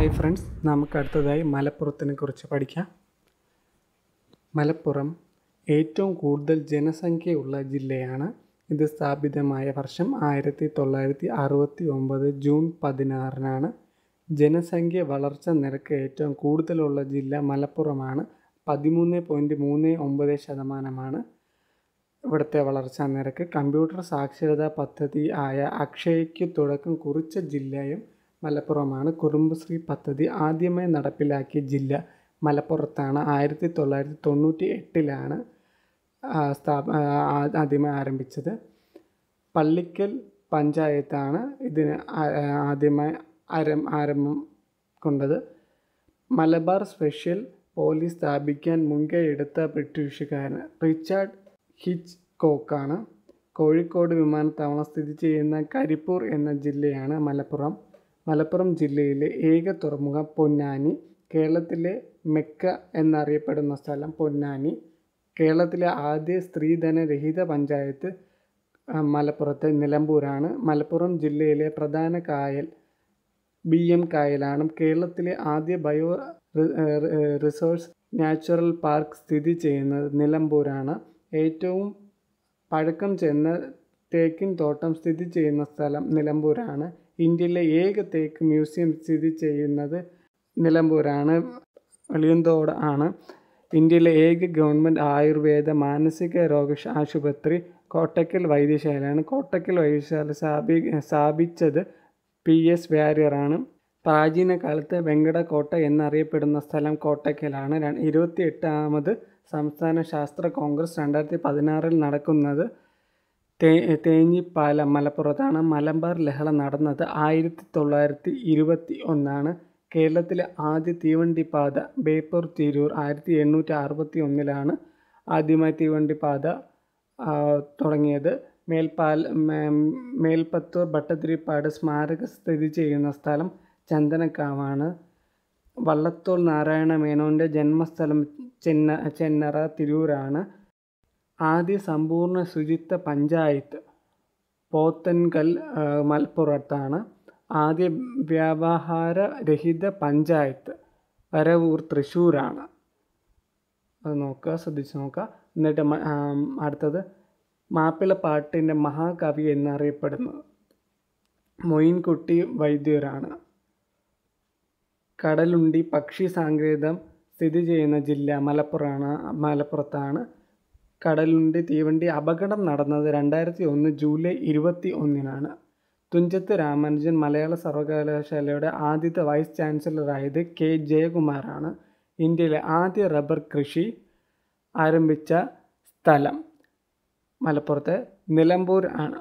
Hi friends നമുക്ക് അടുത്തതായി മലപ്പുറത്തിനെ കുറിച്ച് പഠിക്കാം. മലപ്പുറം ഏറ്റവും കൂടുതൽ ജനസംഖ്യയുള്ള ജില്ലയാണ്. ഇത് സ്ഥാപിതമായ വർഷം ആയിരത്തി തൊള്ളായിരത്തി അറുപത്തി ഒമ്പത് ജൂൺ പതിനാറിനാണ്. ജനസംഖ്യ വളർച്ച നിരക്ക് ഏറ്റവും കൂടുതലുള്ള ജില്ല മലപ്പുറമാണ്. പതിമൂന്ന് പോയിന്റ് മൂന്ന് ഒമ്പത് ശതമാനമാണ് ഇവിടുത്തെ വളർച്ചാ നിരക്ക്. കമ്പ്യൂട്ടർ സാക്ഷരതാ പദ്ധതി ആയ അക്ഷയയ്ക്ക് തുടക്കം കുറിച്ച ജില്ലയും മലപ്പുറമാണ്. കുടുംബശ്രീ പദ്ധതി ആദ്യമായി നടപ്പിലാക്കിയ ജില്ല മലപ്പുറത്താണ്. ആയിരത്തി തൊള്ളായിരത്തി തൊണ്ണൂറ്റി എട്ടിലാണ് സ്ഥാപ ആദ്യമായി ആരംഭിച്ചത്. പള്ളിക്കൽ പഞ്ചായത്താണ് ഇതിന് ആദ്യമായി ആരം ആരംഭം കൊണ്ടത്. മലബാർ സ്പെഷ്യൽ പോലീസ് സ്ഥാപിക്കാൻ മുൻകൈ എടുത്ത ബ്രിട്ടീഷുകാരൻ റിച്ചാർഡ് ഹിച്ച് കോക്കാണ് കോഴിക്കോട് വിമാനത്താവളം സ്ഥിതി ചെയ്യുന്ന കരിപ്പൂർ എന്ന ജില്ലയാണ് മലപ്പുറം. മലപ്പുറം ജില്ലയിലെ ഏക തുറമുഖം പൊന്നാനി കേരളത്തിലെ മെക്ക എന്നറിയപ്പെടുന്ന സ്ഥലം പൊന്നാനി കേരളത്തിലെ ആദ്യ സ്ത്രീധനരഹിത പഞ്ചായത്ത് മലപ്പുറത്തെ നിലമ്പൂരാണ്. മലപ്പുറം ജില്ലയിലെ പ്രധാന കായൽ ബി എം കായലാണ്. കേരളത്തിലെ ആദ്യ ബയോ റിസോഴ്സ് നാച്ചുറൽ പാർക്ക് സ്ഥിതി ചെയ്യുന്നത് നിലമ്പൂരാണ്. ഏറ്റവും പഴക്കം ചെന്ന തേക്കിൻ തോട്ടം സ്ഥിതി ചെയ്യുന്ന സ്ഥലം നിലമ്പൂരാണ്. ഇന്ത്യയിലെ ഏക തേക്ക് മ്യൂസിയം സ്ഥിതി ചെയ്യുന്നത് നിലമ്പൂരാണ്. വെളിയന്തോട് ആണ്. ഇന്ത്യയിലെ ഏക ഗവൺമെന്റ് ആയുർവേദ മാനസിക രോഗ ആശുപത്രി കോട്ടക്കൽ വൈദ്യശാലയാണ്. കോട്ടക്കൽ വൈദ്യശാല സ്ഥാപി സ്ഥാപിച്ചത് പി എസ് വാര്യറാണ് പ്രാചീന കാലത്ത് വെങ്കടക്കോട്ട എന്നറിയപ്പെടുന്ന സ്ഥലം കോട്ടക്കലാണ്. ര- ഇരുപത്തി എട്ടാമത് സംസ്ഥാന ശാസ്ത്ര കോൺഗ്രസ് രണ്ടായിരത്തി പതിനാറിൽ നടക്കുന്നത് തേ തേഞ്ഞിപ്പാലം മലപ്പുറത്താണ് മലബാർ ലഹള നടന്നത്. ആയിരത്തി തൊള്ളായിരത്തി ഇരുപത്തി ഒന്നാണ് കേരളത്തിലെ ആദ്യ തീവണ്ടിപ്പാത ബേപ്പൂർ തിരൂർ. ആയിരത്തി എണ്ണൂറ്റി അറുപത്തി ഒന്നിലാണ് ആദ്യമായി തീവണ്ടിപ്പാത തുടങ്ങിയത്. മേൽപ്പാൽ മേൽപ്പത്തൂർ ഭട്ടതിരിപ്പാട് സ്മാരക സ്ഥിതി ചെയ്യുന്ന സ്ഥലം ചന്ദനക്കാവാണ്. വള്ളത്തോൾ നാരായണ മേനോന്റെ ജന്മസ്ഥലം ചെന്ന ചെന്നറ തിരൂരാണ്. ആദ്യ സമ്പൂർണ ശുചിത്വ പഞ്ചായത്ത് പോത്തൻകൽ മലപ്പുറത്താണ്. ആദ്യ വ്യാപാര രഹിത പഞ്ചായത്ത് പരവൂർ തൃശ്ശൂരാണ് അത് നോക്കുക ശ്രദ്ധിച്ച് നോക്കുക. എന്നിട്ട് അടുത്തത് മാപ്പിളപ്പാട്ടിന്റെ മഹാകവി എന്നറിയപ്പെടുന്നത് മൊയിൻകുട്ടി വൈദ്യരാണ്. കടലുണ്ടി പക്ഷി സാങ്കേതം സ്ഥിതി ചെയ്യുന്ന ജില്ല മലപ്പുറമാണ് മലപ്പുറത്താണ്. കടലുണ്ടി തീവണ്ടി അപകടം നടന്നത് രണ്ടായിരത്തി ഒന്ന് ജൂലൈ ഇരുപത്തി ഒന്നിനാണ് തുഞ്ചത്ത് രാമാനുജൻ മലയാള സർവകലാശാലയുടെ ആദ്യത്തെ വൈസ് ചാൻസലറായത് കെ ജയകുമാറാണ്. ഇന്ത്യയിലെ ആദ്യ റബ്ബർ കൃഷി ആരംഭിച്ച സ്ഥലം മലപ്പുറത്തെ നിലമ്പൂർ ആണ്.